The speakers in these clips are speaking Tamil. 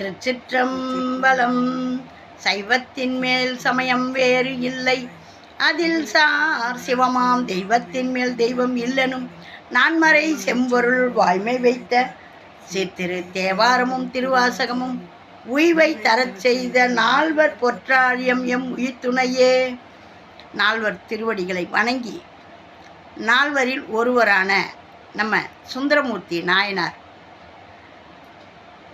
திருச்சிற்றம்பலம். சைவத்தின் மேல் சமயம் வேறு இல்லை. அதில் சார் சிவமாம் தெய்வத்தின் மேல் தெய்வம் இல்லனும். நான்மறை செம்பொருள் வாய்மை வைத்த சித்திரு தேவாரமும் திருவாசகமும் உய்வை தரச் செய்த நால்வர் பொற்றாழியம் எம் உயிர்த்துணையே. நால்வர் திருவடிகளை வணங்கி நால்வரில் ஒருவரான நம்ம சுந்தரமூர்த்தி நாயனார்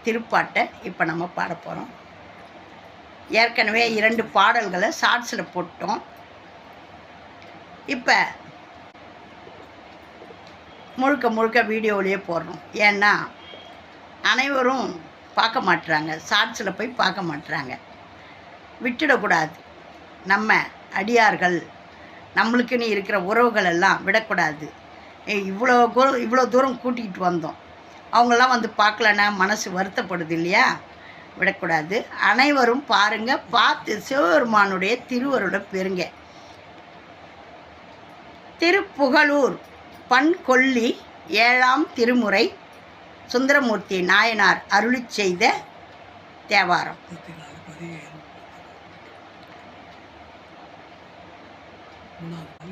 திருப்பாட்டை இப்போ நம்ம பாட போகிறோம் ஏற்கனவே இரண்டு பாடல்களை ஷார்ட்ஸில் போட்டோம். இப்போ முழுக்க முழுக்க வீடியோவிலேயே போடுறோம். ஏன்னா அனைவரும் பார்க்க மாட்டுறாங்க ஷார்ட்ஸில் போய் பார்க்க மாட்டுறாங்க விட்டுடக்கூடாது. நம்ம அடியார்கள் நம்மளுக்குன்னு இருக்கிற உறவுகள் எல்லாம் விடக்கூடாது. இவ்வளோ தூரம் இவ்வளோ தூரம் கூட்டிகிட்டு வந்தோம். அவங்களாம் வந்து பார்க்கலன்னா மனசு வருத்தப்படுது இல்லையா? விடக்கூடாது. அனைவரும் பாருங்க. பார்த்து சிவபெருமானுடைய திருவருட பெறுங்க. திருப்புகலூர் பண்கொல்லி ஏழாம் திருமுறை சுந்தரமூர்த்தி நாயனார் அருளி செய்த தேவாரம்.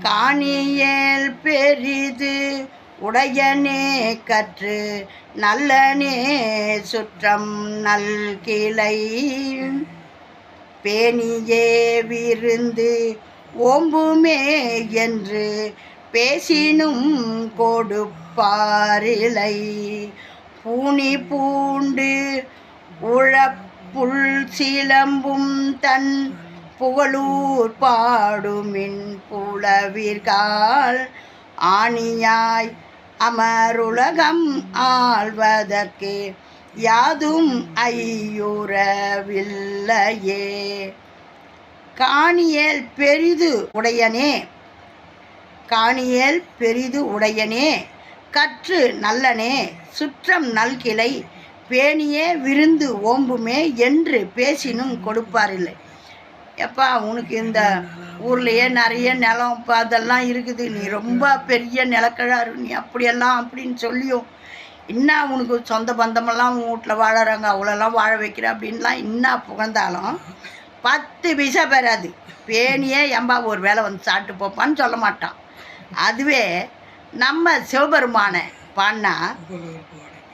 காணியல் பெரிது உடையனே கற்று நல்லனே சுற்றம் நல் கிளை. பேணியே விருந்து ஓம்புமே என்று பேசினும் கொடுப்பாரிலை. பூனி பூண்டு உழப்புள் சிலம்பும் தன் புகழூர் பாடுமின் புலவிற்கால். ஆணியாய் அமருலகம் ஆள்வதற்கு யாதும் ஐயுறவில்லையே. காணியேல் பெரிது உடையனே காணியேல் பெரிது உடையனே கற்று நல்லனே சுற்றம் நல்கிளை பேணியே விருந்து ஓம்புமே என்று பேசினும் கொடுப்பாரில்லை. எப்பா உனக்கு இந்த ஊர்லேயே நிறைய நிலம் இப்போ அதெல்லாம் இருக்குது. நீ ரொம்ப பெரிய நிலக்கிழாரு நீ அப்படியெல்லாம் அப்படின்னு சொல்லியும் என்ன உனக்கு சொந்த பந்தமெல்லாம் வீட்டில் வாழறாங்க? அவ்வளோலாம் வாழ வைக்கிற அப்படின்லாம் என்ன புகழ்ந்தாலும் பத்து பைசா பெறாது பேணியே எம்பா ஒரு வேளை வந்து சாப்பிட்டு போப்பான்னு சொல்ல மாட்டான். அதுவே நம்ம சிவபெருமானை பாடினா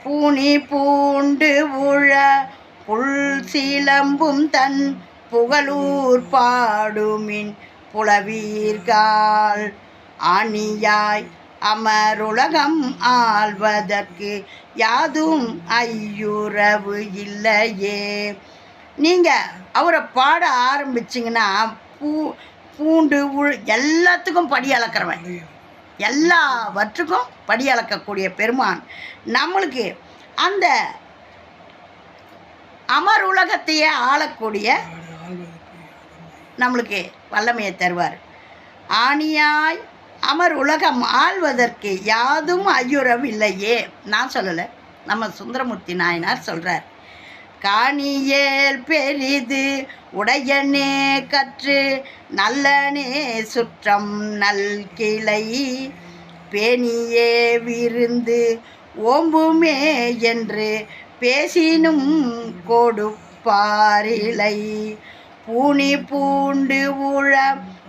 பூனி பூண்டு உழ புல் சீலம்பும் தன் புகழூர் பாடுமின் புலவீர்கால் ஆணியாய் அமருலகம் ஆள்வதற்கு யாதும் ஐயுறவு இல்லையே. நீங்கள் அவரை பாட ஆரம்பிச்சிங்கன்னா பூ பூண்டு உள் எல்லாத்துக்கும் படி அளக்கிறவன். எல்லாவற்றுக்கும் படி அளக்கக்கூடிய பெருமான். நம்மளுக்கு அந்த அமர் உலகத்தையே ஆளக்கூடிய நம்மளுக்கு வல்லமையை தருவார். ஆணியாய் அமர் உலகம் ஆள்வதற்கு யாதும் ஐயுறவில்லையே. நான் சொல்லலை. நம்ம சுந்தரமூர்த்தி நாயனார் சொல்கிறார் காணியேல் பெரிது உடையனே கற்று நல்லனே சுற்றம் நல் கிளை. பேணியே விருந்து ஓம்புமே என்று பேசினும் கொடுப்பாரிலை. பூனி பூண்டு உழ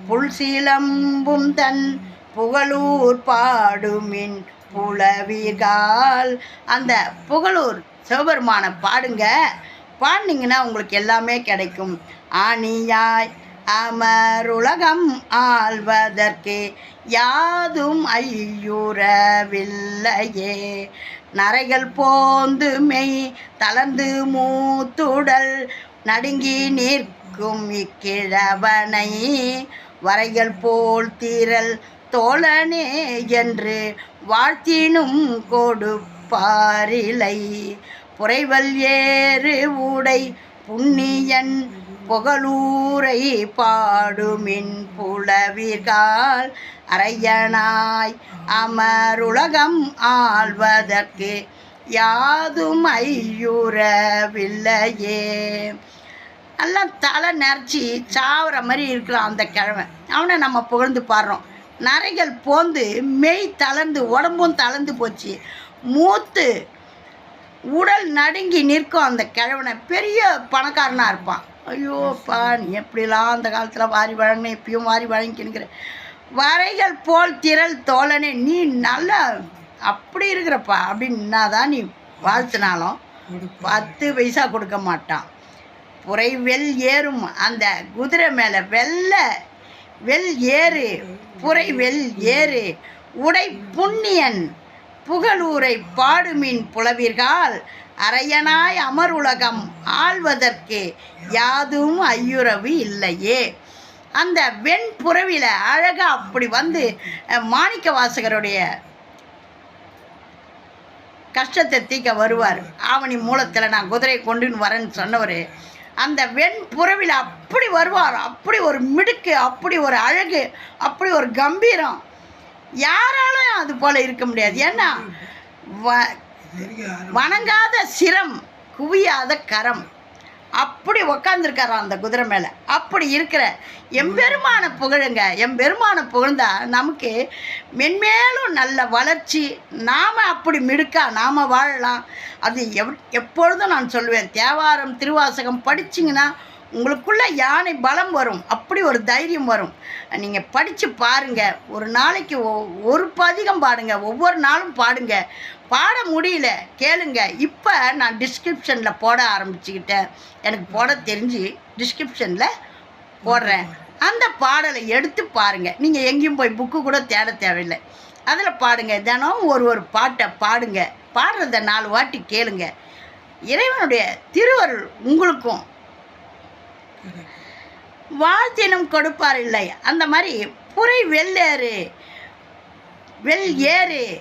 புல் சிலம்பும் தன் புகழூர் பாடுமின் புலவிகால். அந்த புகழூர் சிவபெருமானை பாடுங்க. பாடினீங்கன்னா உங்களுக்கு எல்லாமே கிடைக்கும். ஆணியாய் அமருலகம் ஆள்வதற்கு யாதும் ஐயுறவில்லையே. நரைகள் போந்து மெய் தளர்ந்து மூத்துடல் நடுங்கி நீர் நிற்கும் இக்கிழவனை வரைகள் போல் தீரல் தோழனே என்று வாழ்த்தினும் கொடுப்பாரிலை. புரைவல் ஏறு உடை புண்ணியன் புகழூரை பாடுமின் புலவிகால் அரையனாய் அமருலகம் ஆள்வதற்கு யாதும் ஐயுறவில்லையே. நல்லா தலை நரைச்சி சாவுற மாதிரி இருக்கிறான் அந்த கிழவன் அவனை நம்ம புகழ்ந்து பாடுறோம். நரைகள் போந்து மெய் தளர்ந்து உடம்பும் தளர்ந்து போச்சு. மூத்து உடல் நடுங்கி நிற்கும் அந்த கிழவனை. பெரிய பணக்காரனாக இருப்பான். ஐயோப்பா நீ எப்படிலாம் அந்த காலத்தில் வாரி வழங்கின இப்பயும் வாரி வழங்கிக்கினுங்கிற வரைகள் போல் திரள் தோழனே நீ நல்லா அப்படி இருக்கிறப்பா அப்படின்னா தான் நீ வாழ்த்தினாலும் பத்து பைசா கொடுக்க மாட்டான். புரை வெல் ஏறும். அந்த குதிரை மேலே வெள்ள வெல் ஏறு. புரை வெல் ஏறு. உடை புண்ணியன் புகழூரை பாடுமின் புலவீர்கள் அரையனாய் அமருலகம் ஆள்வதற்கு யாதும் ஐயுறவு இல்லையே. அந்த வெண்புறவில அழகா அப்படி வந்து மாணிக்க வாசகருடைய கஷ்டத்தை தீக்க வருவார். ஆவணி மூலத்தில் நான் குதிரை கொண்டுன்னு வரேன்னு சொன்னவர். அந்த வெண்புறவில் அப்படி வருவார் அப்படி ஒரு மிடுக்கு அப்படி ஒரு அழகு அப்படி ஒரு கம்பீரம். யாராலும் அது போல் இருக்க முடியாது. ஏன்னா வ வணங்காத சிரம் குவியாத கரம். அப்படி உக்காந்துருக்காராம் அந்த குதிரை மேலே. அப்படி இருக்கிற எம்பெருமான புகழுங்க. எம்பெருமான புகழ்ந்தா நமக்கு மென்மேலும் நல்ல வளர்ச்சி நாம் அப்படி மிடுக்கா நாம் வாழலாம். அது எவ் எப்பொழுதும் நான் சொல்லுவேன் தேவாரம் திருவாசகம் படிச்சிங்கன்னா உங்களுக்குள்ளே யானை பலம் வரும். அப்படி ஒரு தைரியம் வரும். நீங்கள் படித்து பாருங்கள் ஒரு நாளைக்கு ஒ- ஒரு பதிகம் பாடுங்க. ஒவ்வொரு நாளும் பாடுங்க. பாட முடியல. கேளுங்க. இப்போ நான் டிஸ்கிரிப்ஷனில் போட ஆரம்பிச்சுக்கிட்டேன். எனக்கு போட தெரிஞ்சு டிஸ்கிரிப்ஷனில் போடுறேன். அந்த பாடலை எடுத்து பாருங்கள் நீங்கள் எங்கேயும் போய் புக்கு கூட தேட தேவையில்லை. அதில் பாடுங்க. தினம் ஒரு ஒரு பாட்டை பாடுங்க. பாடுறத நாலு வாட்டி கேளுங்க. இறைவனுடைய திருவருள் உங்களுக்கும் வாழ்த்தினம் கொடுப்பார் இல்லை. அந்த மாதிரி புரை வெள்ளேறு வெள் ஏறு.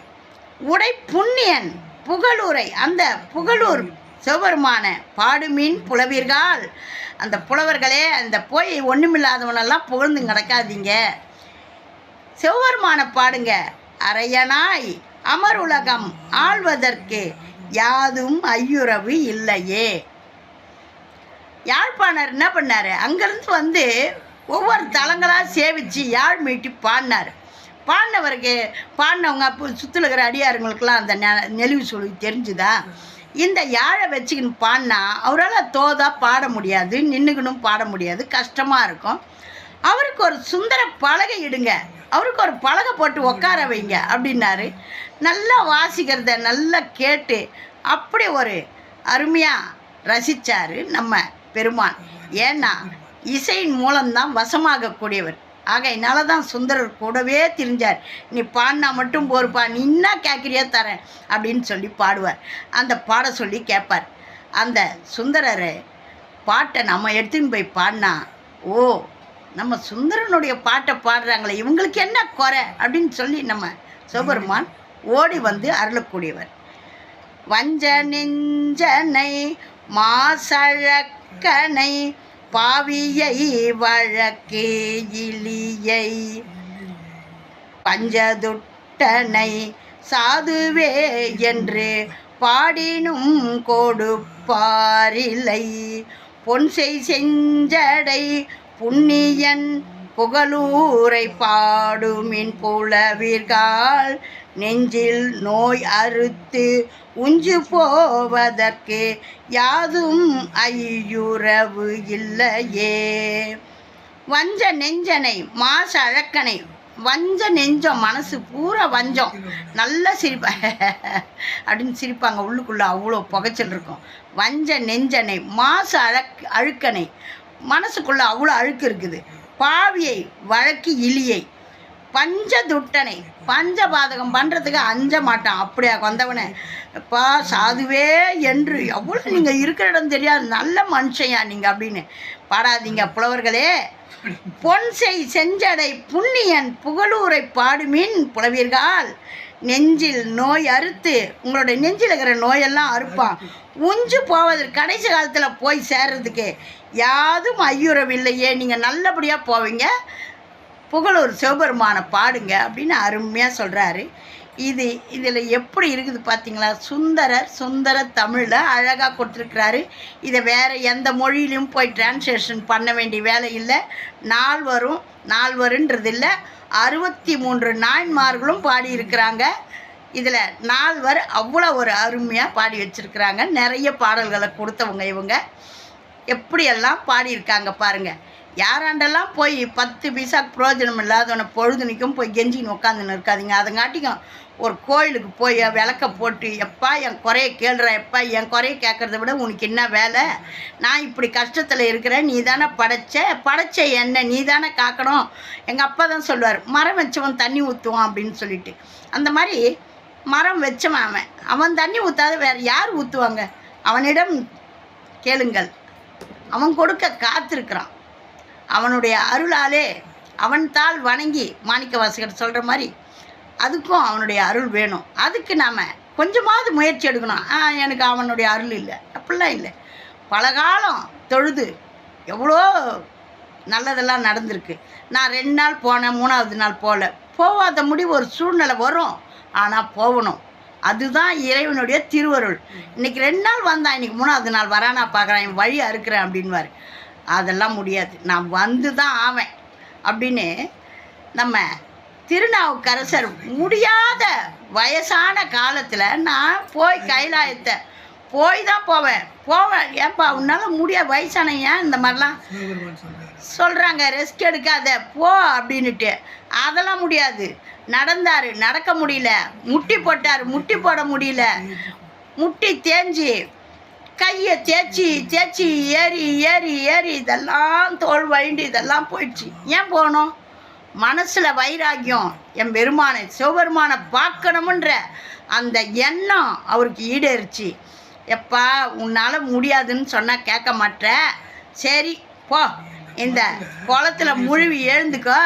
உடை புண்ணியன் புகழூரை. அந்த புகழூர் சிவபெருமான பாடுமீன் புலவீர்கள். அந்த புலவர்களே அந்த போய் ஒன்றுமில்லாதவனெல்லாம் புகழ்ந்து கிடக்காதீங்க சிவபெருமான பாடுங்க. அரையனாய் அமர் உலகம் ஆள்வதற்கு யாதும் ஐயுறவு இல்லையே. யாழ்ப்பாணர் என்ன பண்ணார்? அங்கேருந்து வந்து ஒவ்வொரு தலங்களாக சேவித்து யாழ் மீட்டி பாடினார். பாடினவருக்கு பாடினவங்க அப்போ சுற்றில் இருக்கிற அடியாருங்களுக்கெல்லாம் அந்த நெ நெளிவு சொல்லி தெரிஞ்சுதா? இந்த யாழை வச்சுக்கின்னு பாடினா அவரால் தோதாக பாட முடியாது நின்றுக்கணும் பாட முடியாது கஷ்டமாக இருக்கும். அவருக்கு ஒரு சுந்தர பலகை இடுங்க அவருக்கு ஒரு பலகை போட்டு உட்கார வைங்க அப்படின்னாரு. நல்லா வாசிக்கிறத நல்லா கேட்டு அப்படி ஒரு அருமையாக ரசித்தார் நம்ம பெருமான். ஏன்னா இசையின் மூலம்தான் வசமாகக்கூடியவர். ஆகையினால தான் சுந்தரர் கூடவே திரிஞ்சார். நீ பாடினா மட்டும் போருப்பா நீ என்ன கேட்குறியோ தரேன் அப்படின்னு சொல்லி பாடுவார். அந்த பாட சொல்லி கேட்பார். அந்த சுந்தரர் பாட்டை நம்ம எடுத்துன்னு போய் பாடினா ஓ நம்ம சுந்தரனுடைய பாட்டை பாடுறாங்களே இவங்களுக்கு என்ன குறை? அப்படின்னு சொல்லி நம்ம சிவபெருமான் ஓடி வந்து அருளக்கூடியவர். வஞ்ச நெஞ்சனை மாசழக்கனை பாவியை வழக்கே இலியை பஞ்சதுட்டனை சாதுவே என்று பாடினும் கொடுப்பாரில்லை. பொன்செய் செஞ்சடை புண்ணியன் புகழூரை பாடுமின் புலவிர்கால் நெஞ்சில் நோய் அறுத்து உஞ்சு போவதற்கு யாதும் ஐயுறவு இல்லையே. வஞ்ச நெஞ்சனை மாச அழக்கனை வஞ்ச நெஞ்சம் மனசு பூரா வஞ்சம். நல்லா சிரிப்பா. அப்படின்னு சிரிப்பாங்க. உள்ளுக்குள்ளே அவ்வளோ புகைச்சல் இருக்கும். வஞ்ச நெஞ்சனை மாசு அழக் அழுக்கனை மனசுக்குள்ளே அவ்வளோ அழுக்கு இருக்குது. பாவியை வழக்கு இலியை. பஞ்சதுட்டனை பஞ்சபாதகம் பண்ணுறதுக்கு அஞ்ச மாட்டான். அப்படியா கொந்தவனே? அப்பா சாதுவே என்று. எவ்வளோ நீங்கள் இருக்கிற இடம் தெரியாது நல்ல மனுஷையா நீங்கள் அப்படின்னு. பாடாதீங்க புலவர்களே. பொன்செய் செஞ்சடை புண்ணியன் புகழூரை பாடுமின் புலவீர்கள் நெஞ்சில் நோய் அறுத்து உங்களுடைய நெஞ்சில் இருக்கிற நோயெல்லாம் அறுப்பான். உஞ்சு போவதற்கு கடைசி காலத்தில் போய் சேர்றதுக்கு யாதும் ஐயுறவில்லையே. நீங்கள் நல்லபடியாக போவீங்க. புகழூர் சிவபெருமானை பாடுங்க அப்படின்னு அருமையாக சொல்கிறாரு இது இதில் எப்படி இருக்குது பார்த்தீங்களா சுந்தரர் சுந்தர தமிழில் அழகாக கொடுத்துருக்குறாரு. இதை வேறு எந்த மொழியிலையும் போய் டிரான்ஸ்லேஷன் பண்ண வேண்டிய வேலை இல்லை. நாள் வரும் நாள் வருன்றது இல்லை அறுபத்தி மூன்று நாயன்மார்களும் பாடியிருக்கிறாங்க. இதில் நால்வர் அவ்வளோ ஒரு அருமையாக பாடி வச்சுருக்குறாங்க. நிறைய பாடல்களை கொடுத்தவங்க இவங்க. எப்படியெல்லாம் பாடியிருக்காங்க பாருங்கள் யாராண்டெல்லாம் போய் பத்து பைசா பிரயோஜனம் இல்லாதவனை பொழுதுனிக்கும் போய் கெஞ்சின்னு உட்காந்துன்னு இருக்காதீங்க. அதுங்காட்டிக்கும் ஒரு கோயிலுக்கு போய் விளக்க போட்டு எப்பா என் குறைய கேளுற எப்பா என் குறைய கேட்குறத விட உனக்கு என்ன வேலை? நான் இப்படி கஷ்டத்தில் இருக்கிறேன் நீ தானே படைச்ச? படைச்ச என்ன? நீ தானே காக்கணும். எங்கள் அப்பா தான் சொல்லுவார் மரம் வச்சவன் தண்ணி ஊற்றுவான் அப்படின்னு சொல்லிட்டு. அந்த மாதிரி மரம் வச்சவன் அவன். அவன் தண்ணி ஊற்றாத வேறு யார் ஊற்றுவாங்க அவனிடம் கேளுங்கள். அவன் கொடுக்க காத்திருக்கிறான். அவனுடைய அருளாலே அவன்தால் வணங்கி மாணிக்க வாசகர் சொல்கிற மாதிரி அதுக்கும் அவனுடைய அருள் வேணும். அதுக்கு நாம் கொஞ்சமாவது முயற்சி எடுக்கணும். ஆ எனக்கு அவனுடைய அருள் இல்லை. அப்படிலாம் இல்லை. பல காலம் தொழுது எவ்வளோ நல்லதெல்லாம் நடந்திருக்கு. நான் ரெண்டு நாள் போனேன் மூணாவது நாள் போகல. போகாத முடிவு ஒரு சூழ்நிலை வரும். ஆனால் போகணும். அதுதான் இறைவனுடைய திருவருள். இன்றைக்கி ரெண்டு நாள் வந்தான் இன்னைக்கு மூணாவது நாள் வரானா பார்க்குறேன் என் வழி அறுக்கிறேன் அப்படின்வார் அதெல்லாம் முடியாது. நான் வந்து தான் ஆவேன். அப்படின்னு நம்ம திருநாவுக்கரசர் முடியாத வயசான காலத்தில் நான் போய் கைலாயத்தை போய் தான் போவேன். போவேன். ஏன்பா உன்னால் முடியாது. வயசான ஏன் இந்த மாதிரிலாம் சொல்கிறாங்க ரெஸ்ட் எடுக்காத. போ அப்படின்ட்டு அதெல்லாம் முடியாது. நடந்தார். நடக்க முடியல. முட்டி போட்டார். முட்டி போட முடியல. முட்டி தேஞ்சு கையை தேய்ச்சி தேய்ச்சி ஏறி ஏறி ஏறி இதெல்லாம் தோல் வழிண்டு இதெல்லாம் போயிடுச்சு. ஏன் போகணும்? மனசில் வைராக்கியம் என் பெருமானை சிவபெருமானை பார்க்கணுமுன்ற அந்த எண்ணம் அவருக்கு ஈடேறிச்சு. எப்பா உன்னால் முடியாதுன்னு சொன்னால் கேட்க மாட்டேற சரி போ. இந்த குளத்துல முழுவி எழுந்துக்கோ.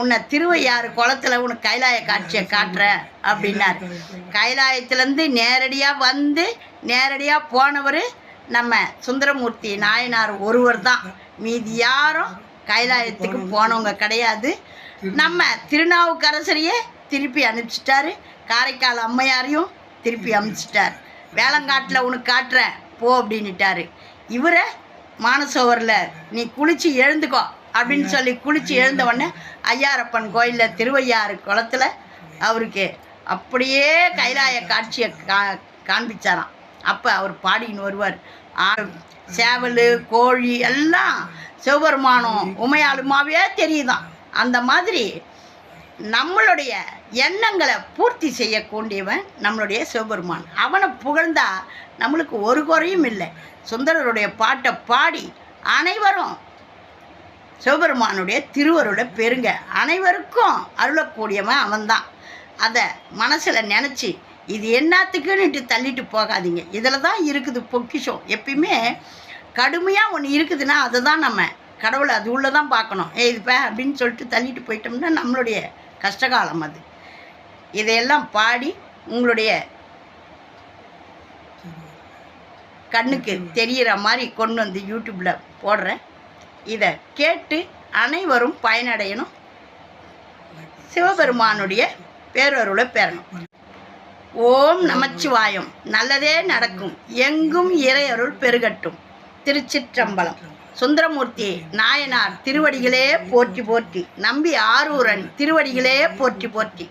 உன்னை திருவையாறு குளத்துல உனக்கு கைலாய காட்சியை காட்டுறேன் அப்படின்னார். கைலாயத்துலேருந்து நேரடியாக வந்து நேரடியாக போனவர் நம்ம சுந்தரமூர்த்தி நாயனார் ஒருவர் தான். மீதி யாரும் கைலாயத்துக்கு போனவங்க கிடையாது. நம்ம திருநாவுக்கரசரையே திருப்பி அனுப்பிச்சிட்டாரு. காரைக்கால் அம்மையாரையும் திருப்பி அனுப்பிச்சிட்டார். வேளங்காட்டில் உனக்கு காட்டுறேன் போ அப்படின்னுட்டாரு. இவரை மானசோவரில் நீ குளிச்சு எழுந்துக்கோ அப்படின்னு சொல்லி குளிச்சு எழுந்தவொடனே ஐயாரப்பன் கோயிலில் திருவையாறு குளத்துல அவருக்கு அப்படியே கைலாய காட்சியை கா காண்பிச்சாராம். அப்போ அவர் பாடின்னு வருவார். சேவல் கோழி எல்லாம் சிவபெருமானம் உமையாளுமாவே தெரியுதான். அந்த மாதிரி நம்மளுடைய எண்ணங்களை பூர்த்தி செய்யக்கூடியவன் நம்மளுடைய சிவபெருமான். அவனை புகழ்ந்தா நம்மளுக்கு ஒரு குறையும் இல்லை. சுந்தரருடைய பாட்டை பாடி அனைவரும் சிவபெருமானுடைய திருவருளை பெருங்க அனைவருக்கும் அருளக்கூடியவன் அவன்தான். அதை மனசில் நினச்சி இது என்னத்துக்குன்னுட்டு தள்ளிட்டு போகாதீங்க. இதில் தான் இருக்குது பொக்கிஷம். எப்பயுமே கடுமையாக ஒன்று இருக்குதுன்னா அதை தான் நம்ம கடவுளை அது உள்ளே தான் பார்க்கணும். ஏ இது பே அப்படின்னு சொல்லிட்டு தள்ளிட்டு போயிட்டோம்னா நம்மளுடைய கஷ்டகாலம் அது. இதையெல்லாம் பாடி உங்களுடைய கண்ணுக்கு தெரிகிற மாதிரி கொண்டு வந்து யூடியூப்பில் போடுறேன். இதை கேட்டு அனைவரும் பயனடையணும். சிவபெருமானுடைய பேரொருளை பெறணும். ஓம் நமச்சிவாயம். நல்லதே நடக்கும். எங்கும் இறையருள் பெருகட்டும். திருச்சிற்றம்பலம். சுந்தரமூர்த்தி நாயனார் திருவடிகளே போற்றி போற்றி. நம்பி ஆரூரன் திருவடிகளே போற்றி போற்றி.